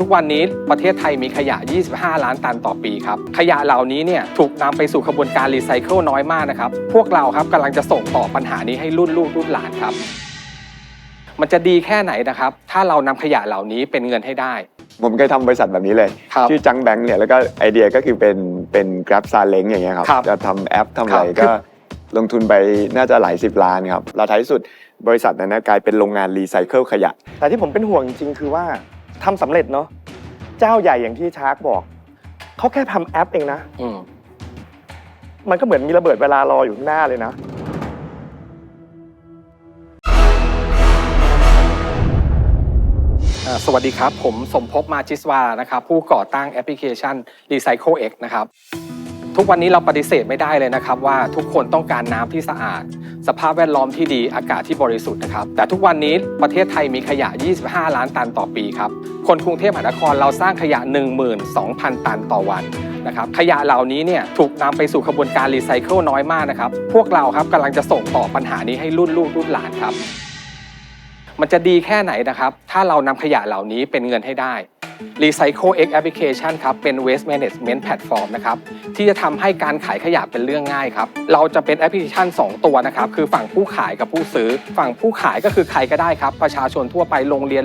ทุกวันนี้ประเทศไทยมีขยะ 25 ล้านตันต่อปีครับ ขยะเหล่านี้เนี่ยถูกนำไปสู่กระบวนการรีไซเคิลน้อยมากนะครับ พวกเราครับกำลังจะส่งต่อปัญหานี้ให้รุ่นลูกรุ่นหลานครับ มันจะดีแค่ไหนนะครับ ถ้าเรานำขยะเหล่านี้เป็นเงินให้ได้ ผมเคยทำบริษัทแบบนี้เลย ครับชื่อจังแบงค์เนี่ยแล้วก็ไอเดียก็คือเป็นเป็น Grab s a l e n g อย่างเงี้ยครับ ครับจะทำแอปทำอะไรครับ ก็ลงทุนไปน่าจะหลายสิบล้านครับแล้วท้ายที่สุดบริษัทนั้นนะกลายเป็นโรงงานรีไซเคิลขยะ แต่ที่ผมเป็นห่วงจริงๆคือว่า ทำสำเร็จเนาะเจ้าใหญ่อย่างที่ชาร์กบอก เขาแค่ทำแอปเองนะ อืมมันก็เหมือนมีระเบิดเวลารออยู่ข้างหน้าเลยนะ อ่าสวัสดีครับ ผมสมภพมาจิสวานะครับ ผู้ก่อตั้งแอปพลิเคชัน Recycle X นะครับ ทุกวันนี้เราปฏิเสธไม่ได้เลยนะครับว่าทุกคนต้องการน้ำที่สะอาด สภาพแวดล้อมที่ดีอากาศที่บริสุทธิ์นะครับ แต่ทุกวันนี้ประเทศไทยมีขยะ 25 ล้านตันต่อปีครับ คนกรุงเทพมหานครเราสร้างขยะ 12,000 ตันต่อวันนะครับขยะเหล่านี้เนี่ยถูกนำไปสู่กระบวนการรีไซเคิลน้อยมากนะครับ พวกเราครับกำลังจะส่งต่อปัญหานี้ให้รุ่นลูกรุ่นหลานครับ มันจะดีแค่ไหนนะครับ ถ้าเรานำขยะเหล่านี้เป็นเงินให้ได้ Recycle X Application ครับเป็น Waste Management Platform นะครับที่จะทำให้การขายขยะเป็นเรื่องง่ายครับเราจะเป็นแอปพลิเคชัน 2 ตัวนะครับคือฝั่งผู้ขายกับผู้ซื้อ ฝั่งผู้ขายก็คือใครก็ได้ครับ ประชาชนทั่วไปโรงเรียน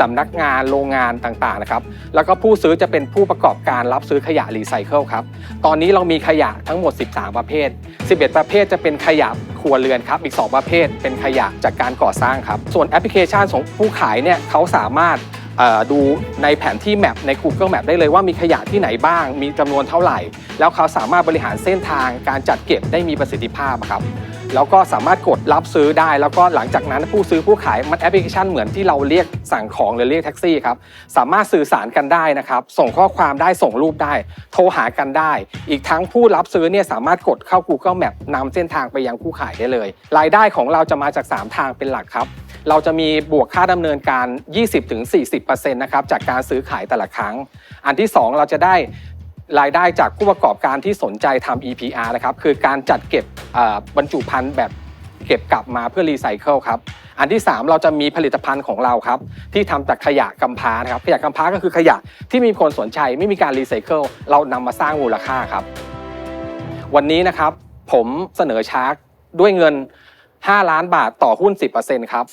สำนักงานโรงงานต่างๆนะครับแล้วก็ผู้ซื้อจะเป็นผู้ประกอบการรับซื้อขยะรีไซเคิลครับตอนนี้เรามีขยะทั้งหมด 13 ประเภท 11 ประเภทจะเป็นขยะครัวเรือนครับอีก 2 ประเภท เป็นขยะจากการก่อสร้างครับส่วนแอปพลิเคชันของผู้ขายเนี่ยเขาสามารถ ดูในแผนที่แมปใน Google Map ได้เลยว่ามีขยะที่ไหนบ้าง มีจำนวนเท่าไหร่ แล้วเขาสามารถบริหารเส้นทางการจัดเก็บได้มีประสิทธิภาพครับ แล้วก็สามารถกดรับซื้อได้ แล้วก็หลังจากนั้นผู้ซื้อผู้ขายมันแอปพลิเคชันเหมือนที่เราเรียกสั่งของหรือเรียกแท็กซี่ครับสามารถสื่อสารกันได้นะครับ ส่งข้อความได้ส่งรูปได้ โทรหากันได้ อีกทั้งผู้รับซื้อเนี่ยสามารถกดเข้า Google Map นำเส้นทางไปยังผู้ขายได้เลย รายได้ของเราจะมาจาก 3 ทางเป็นหลักครับเราจะมีบวกค่าดำเนินการ 20-40%นะครับจากการซื้อขายแต่ละครั้ง อันที่ 2 เราจะได้ รายได้จากผู้ประกอบการที่สนใจทำ EPR นะครับคือการจัดเก็บบรรจุภัณฑ์แบบเก็บกลับมาเพื่อรีไซเคิลครับอันที่ 3 เราจะมีผลิตภัณฑ์ของเราครับที่ทำจากขยะกำพร้านะครับขยะกำพร้าก็คือขยะที่มีคนสนใจไม่มีการรีไซเคิลเรานำมาสร้างมูลค่าครับ วันนี้นะครับผมเสนอชาร์กด้วยเงิน 5 ล้านบาทต่อหุ้น 10%ครับ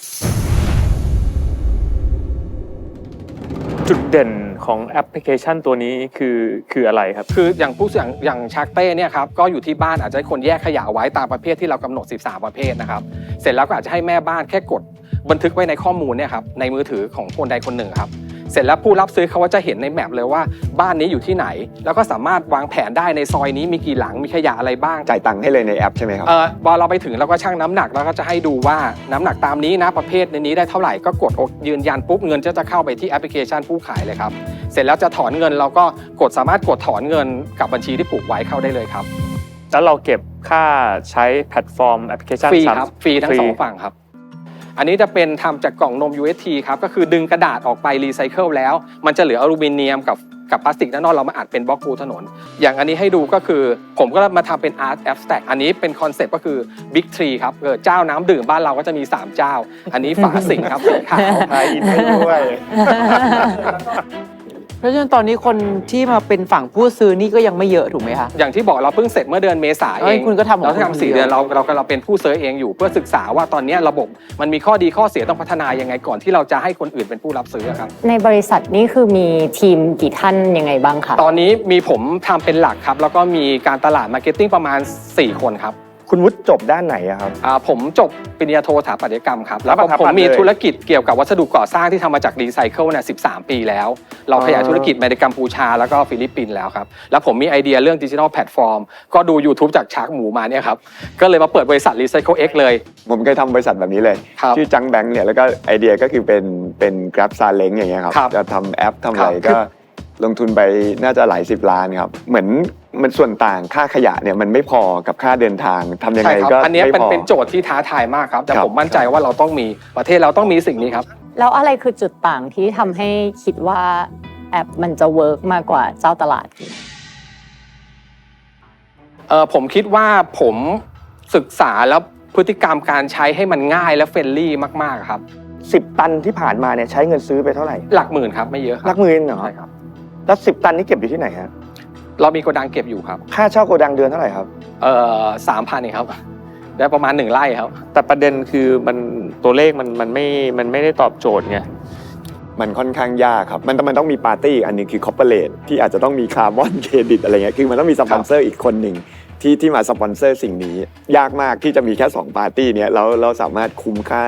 จุดเด่นของแอปพลิเคชันตัวนี้คือคืออะไรครับ คืออย่างผู้อย่างอย่างชาร์กเต้เนี่ยครับก็อยู่ที่บ้านอาจจะให้คนแยกขยะไว้ตามประเภทที่เรากำหนด 13 ประเภทนะครับ เสร็จแล้วก็อาจจะให้แม่บ้านแค่กดบันทึกไว้ในข้อมูลเนี่ยครับในมือถือของคนใดคนหนึ่งครับ เสร็จแล้วผู้รับซื้อเขาก็จะเห็นในแมปเลยว่าบ้านนี้อยู่ที่ไหน แล้วก็สามารถวางแผนได้ในซอยนี้มีกี่หลังมีขยะอะไรบ้างจ่ายตังค์ให้เลยในแอปใช่ไหมครับเออพอเราไปถึงเราก็ชั่งน้ำหนักแล้วก็จะให้ดูว่าน้ำหนักตามนี้นะประเภทในนี้ได้เท่าไหร่ก็กดยืนยันปุ๊บเงินจะจะเข้าไปที่แอปพลิเคชันผู้ขายเลยครับเสร็จแล้วจะถอนเงินเราก็กดสามารถกดถอนเงินกับบัญชีที่ผูกไว้เข้าได้เลยครับ แล้วเราเก็บค่าใช้แพลตฟอร์มแอปพลิเคชันฟรีสามครับฟรีทั้งสองฝั่งครับ อันนี้จะเป็นทำจากกล่องนม UST ครับ ก็คือดึงกระดาษออกไปรีไซเคิลแล้ว มันจะเหลืออลูมิเนียมกับกับพลาสติกด้านนอกเรามาอัดเป็นบล็อกปูถนน อย่างอันนี้ให้ดูก็คือ ผมก็มาทำเป็น Art Abstract อันนี้เป็นคอนเซ็ปต์ก็คือ Big Tree ครับเออเจ้าน้ำดื่มบ้านเราก็จะมี 3 เจ้า อันนี้ฝาสิงห์ครับสีขาวไทยอินให้ด้วย เพราะฉะนั้นตอนนี้คนที่มาเป็นฝั่งผู้ซื้อนี่ก็ยังไม่เยอะถูกไหมคะ อย่างที่บอกเราเพิ่งเสร็จเมื่อเดือนเมษาเอเอ้ยงคุณก็ทำของเราคุณทำสี่คนเดียว เดือนเราเราเราเป็นผู้เซิร์ชเองอยู่เพื่อศึกษาว่าตอนนี้ระบบมันมีข้อดีข้อเสียต้องพัฒนายังไงก่อนที่เราจะให้คนอื่นเป็นผู้รับซื้อครับ ในบริษัทนี่คือมีทีมกี่ท่านยังไงบ้างคะ ตอนนี้มีผมทำเป็นหลักครับ แล้วก็มีการตลาดมาร์เก็ตติ้งประมาณ 4 คนครับ คุณวุฒิจบด้านไหนอะครับ อ่าผมจบปริญญาโทสถาปัตยกรรมครับ แล้วก็สถาปัตย์ผมมีเลยธุรกิจเกี่ยวกับวัสดุก่อสร้างที่ทำมาจากรีไซเคิลเนี่ย13 ปีแล้ว เราขยายอ๋อธุรกิจมาในกัมพูชาแล้วก็ฟิลิปปินส์แล้วครับ แล้วผมมีไอเดียเรื่องดิจิทัลแพลตฟอร์ม ก็ดู YouTube จากชาร์กหมูมาเนี่ยครับ ก็เลยมาเปิดบริษัท Recycle X เลย ผมเคยทำบริษัทแบบนี้เลย ครับชื่อจังแบงค์เนี่ยแล้วก็ไอเดียก็คือเป็นเป็น Grab s a l e n g อย่างเงี้ยครับ ครับจะทำแอปทำอะไรครับ ก็ลงทุนไปน่าจะหลายสิบล้านครับ เหมืมือน มันส่วนต่างค่าขยะเนี่ยมันไม่พอกับค่าเดินทางทำยังใช่ไงครับ ก็อันเนี้ยไม่เป็นพอ เป็นโจทย์ที่ท้าทายมากครับ แต่ครับ ผมมั่นใจว่าเราต้องมีประเทศเราต้องมีสิ่งนี้ครับ แล้วอะไรคือจุดต่างที่ทำให้คิดว่าแอปมันจะเวิร์กมากกว่าเจ้าตลาด เออผมคิดว่าผมศึกษาแล้วพฤติกรรมการใช้ให้มันง่ายและเฟรนลี่มากๆครับ10ตันที่ผ่านมาเนี่ยใช้เงินซื้อไปเท่าไหร่หลักหมื่นครับไม่เยอะครับหลักหมื่นเหรอใช่ครับแล้ว10ตันนี้เก็บอยู่ที่ไหนฮะ เรามีโกดังเก็บอยู่ครับ ค่าเช่าโกดังเดือนเท่าไหร่ครับ เอ่อสามพันเองครับ ได้ประมาณหนึ่งไร่ครับ แต่ประเด็นคือมันตัวเลขมันมันไม่มันไม่ได้ตอบโจทย์ไง มันค่อนข้างยากครับ มันมันต้องมีปาร์ตี้อีกอันหนึงคือคอร์เปอเรทที่อาจจะต้องมีคาร์บอนเครดิตอะไรเงี้ยคือมันต้องมีสปอนเซอร์อีกคนหนึ่งที่ที่มาสปอนเซอร์สิ่งนี้ ยากมากที่จะมีแค่2ปาร์ตี้เนี้ยแล้วเราสามารถคุ้มค่า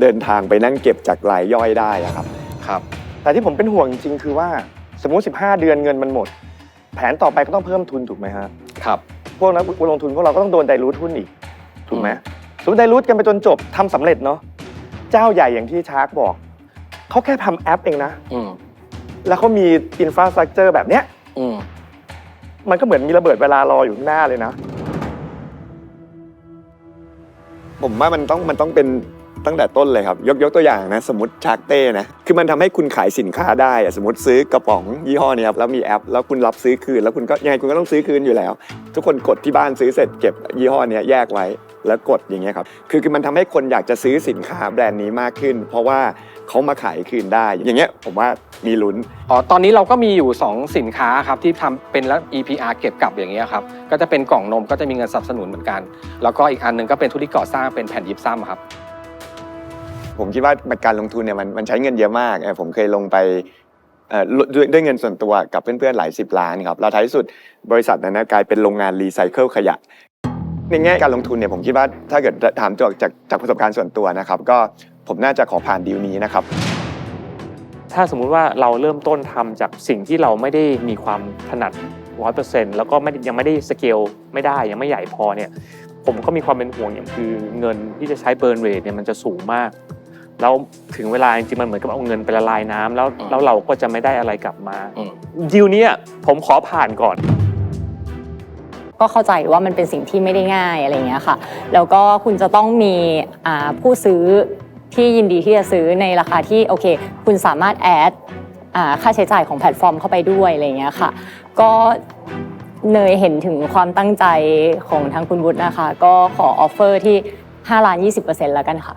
เดินทางไปนั่งเก็บจากรายย่อยได้อะครับ ครับ แต่ที่ผมเป็นห่วงจริงๆคือว่าสมมุติ 15 เดือนเงินมันหมด แผนต่อไปก็ต้องเพิ่มทุนถูกไหมฮะ ครับ พวกนักลงทุนพวกเราก็ต้องโดนไดรูทหุ้นอีก ถูกไหมสมมติไดรูทกันไปจนจบทำสำเร็จเนาะ เจ้าใหญ่อย่างที่ชาร์กบอก เขาแค่ทำแอปเองนะ อืมแล้วเขามีอินฟราสตรักเจอร์แบบเนี้ย อืมมันก็เหมือนมีระเบิดเวลารออยู่ข้างหน้าเลยนะ ผมว่ามันต้องมันต้องเป็น ตั้งแต่ต้นเลยครับ ยกยกตัวอย่างนะ สมมติชาร์กเต้นะ คือมันทำให้คุณขายสินค้าได้สมมติซื้อกระป๋องยี่ห้อนี้ครับแล้วมีแอป แล้วคุณรับซื้อคืน แล้วคุณก็ยังไงคุณก็ต้องซื้อคืนอยู่แล้ว ทุกคนกดที่บ้านซื้อเสร็จเก็บยี่ห้อนี้แยกไว้แล้วกดอย่างเงี้ยครับ คือคือมันทำให้คนอยากจะซื้อสินค้าแบรนด์นี้มากขึ้น เพราะว่าเขามาขายคืนได้ อย่างเงี้ยผมว่ามีลุ้น อ๋อ ตอนนี้เราก็มีอยู่ 2 สินค้าครับที่ทำเป็นแล้ว EPR เก็บกลับอย่างเงี้ยครับ ก็จะเป็นกล่องนมก็จะมีเงินสนับสนุนเหมือนกัน แล้วก็อีกอันนึงก็เป็นธุรกิจก่อสร้างเป็นแผ่นยิบซ้ำครับ ผมคิดว่าการลงทุนเนี่ยมันมันใช้เงินเยอะมาก ผมเคยลงไปด้วยด้วยเงินส่วนตัวกับเพื่อนๆหลายสิบล้านครับ แล้วท้ายสุดบริษัทนั้นนะกลายเป็นโรงงานรีไซเคิลขยะ ในแง่การลงทุนเนี่ยผมคิดว่าถ้าเกิดถามจากจากจากประสบการณ์ส่วนตัวนะครับ ก็ผมน่าจะขอผ่านดีลนี้นะครับถ้าสมมุติว่าเราเริ่มต้นทำจากสิ่งที่เราไม่ได้มีความถนัดร้อยเปอร์เซ็นต์แล้วก็ไม่ยังไม่ได้สเกลไม่ได้ยังไม่ใหญ่พอเนี่ยผมก็มีความเป็นห่วงอย่างคือเงินที่จะใช้เบิร์นเรทเนี่ยมันจะสูงมาก แล้วถึงเวลาจริงๆมันเหมือนกับเอาเงินไปละลายน้ำแล้วอืม แล้วเราก็จะไม่ได้อะไรกลับมาอืม ดีลเนี้ยผมขอผ่านก่อน ก็เข้าใจว่ามันเป็นสิ่งที่ไม่ได้ง่ายอะไรอย่างเงี้ยค่ะ แล้วก็คุณจะต้องมีอ่าผู้ซื้อที่ยินดีที่จะซื้อในราคาที่โอเค คุณสามารถแอดอ่าค่าใช้จ่ายของแพลตฟอร์มเข้าไปด้วยอะไรอย่างเงี้ยค่ะ ก็เนยเห็นถึงความตั้งใจของทางคุณวุฒินะคะ ก็ขอออฟเฟอร์ที่ 5 ล้าน 20%แล้วกันค่ะ